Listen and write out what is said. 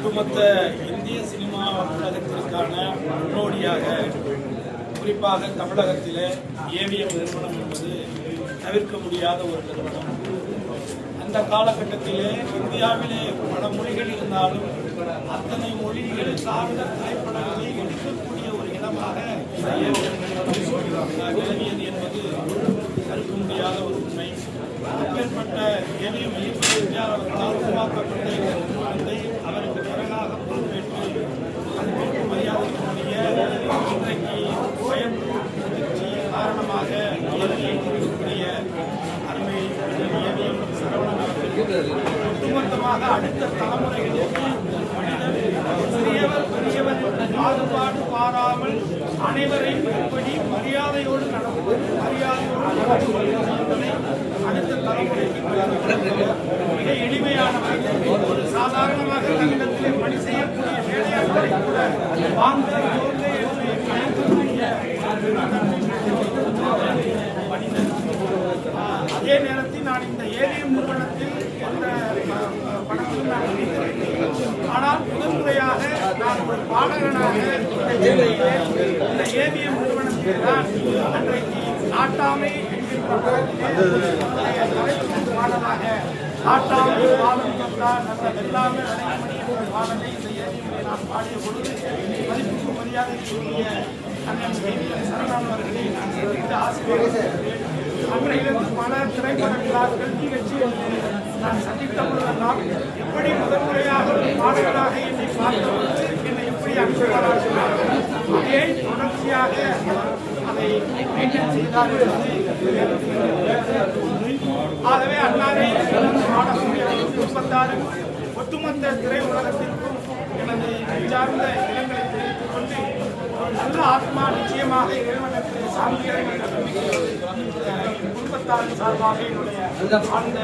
ஒட்டுமொத்த இந்திய சினிமா உலகத்திற்கான முன்னோடியாக குறிப்பாக தமிழகத்திலே ஏவிஎம் நிறுவனம் என்பது தவிர்க்க முடியாத ஒரு நிறுவனம். அந்த காலகட்டத்திலே இந்தியாவிலே பல மொழிகள் இருந்தாலும் அத்தனை மொழிகளை சார்ந்த திரைப்படங்களை எடுக்கக்கூடிய ஒரு இடமாக விளங்கியது என்பது தவிர்க்க முடியாத ஒரு உண்மை. அப்பேற்பட்ட ஏவிஎம் இயக்குநர் அவர்களால் அருமை ஏவிஎம் சரவணன் அவர்கள் ஒட்டுமொத்தமாக அடுத்த தலைமுறைகளுக்கு சிறியவர் பெரியவர் பாகுபாடு பாராமல் அனைவரையும் எப்படி மரியாதையோடு நடப்பது மரியாதையோடு நடந்து கொள்வதை அடுத்த தலைமுறைக்கு மிக எளிமையானவர் ஒரு சாதாரணமாக தன்னிடத்திலே பணி செய்யக்கூடிய வேலையாட்களை கூட வாங்க போங்க என்று அழைக்கக்கூடிய மனிதன் ஆஹ், அதே நேரத்தில் நான் இந்த ஏவிஎம் நிறுவனத்தில் எந்த அஹ், பணத்தையும் நான் நினைத்திருக்கிறேன் ஆனால் முதன்முறையாக நான் ஒரு பாடகனாக இந்த சென்னையிலே இந்த ஏவிஎம் நிறுவனத்தில் தான் அன்றைக்கு நாட்டாமை என்கின்ற பாடலாக நாட்டாமை பாடம் வந்தால் நல்ல வெள்ளாமை அடைமணி என்ற பாடலை இந்த ஏவிஎம்மிலே நான் பாடிய பொழுது மதிப்புக்கு மரியாதைக்குரிய அண்ணன் ஏவிஎம் சரணான் அவர்களை நான் சந்தித்து ஆசீர்வாதம் அன்றையிலிருந்து பல திரைப்பட விழாக்கள் நிகழ்ச்சிகள் நான் சந்தித்த பொழுதெல்லாம் எப்படி முதன்முறையாக ஒரு பாடகராக என்னை பார்த்தவர்கள் என்னை எப்படி அனுப்பினார்கள் அதே தொடர்ச்சியாக அதை மெயின்டைன் செய்தார்கள் ஆகவே அன்னாரை பாடக்கூடிய குடும்பத்தாரும் ஒட்டுமொத்த திரையுலகத்திற்கும் எனது சார்ந்த இடங்களை தெரிவித்துக் கொண்டு நல்ல ஆத்மா நிச்சயமாக இறைவனுக்கு சாந்தியை நம்பிக்கை சார்பாக என்னுடைய அந்த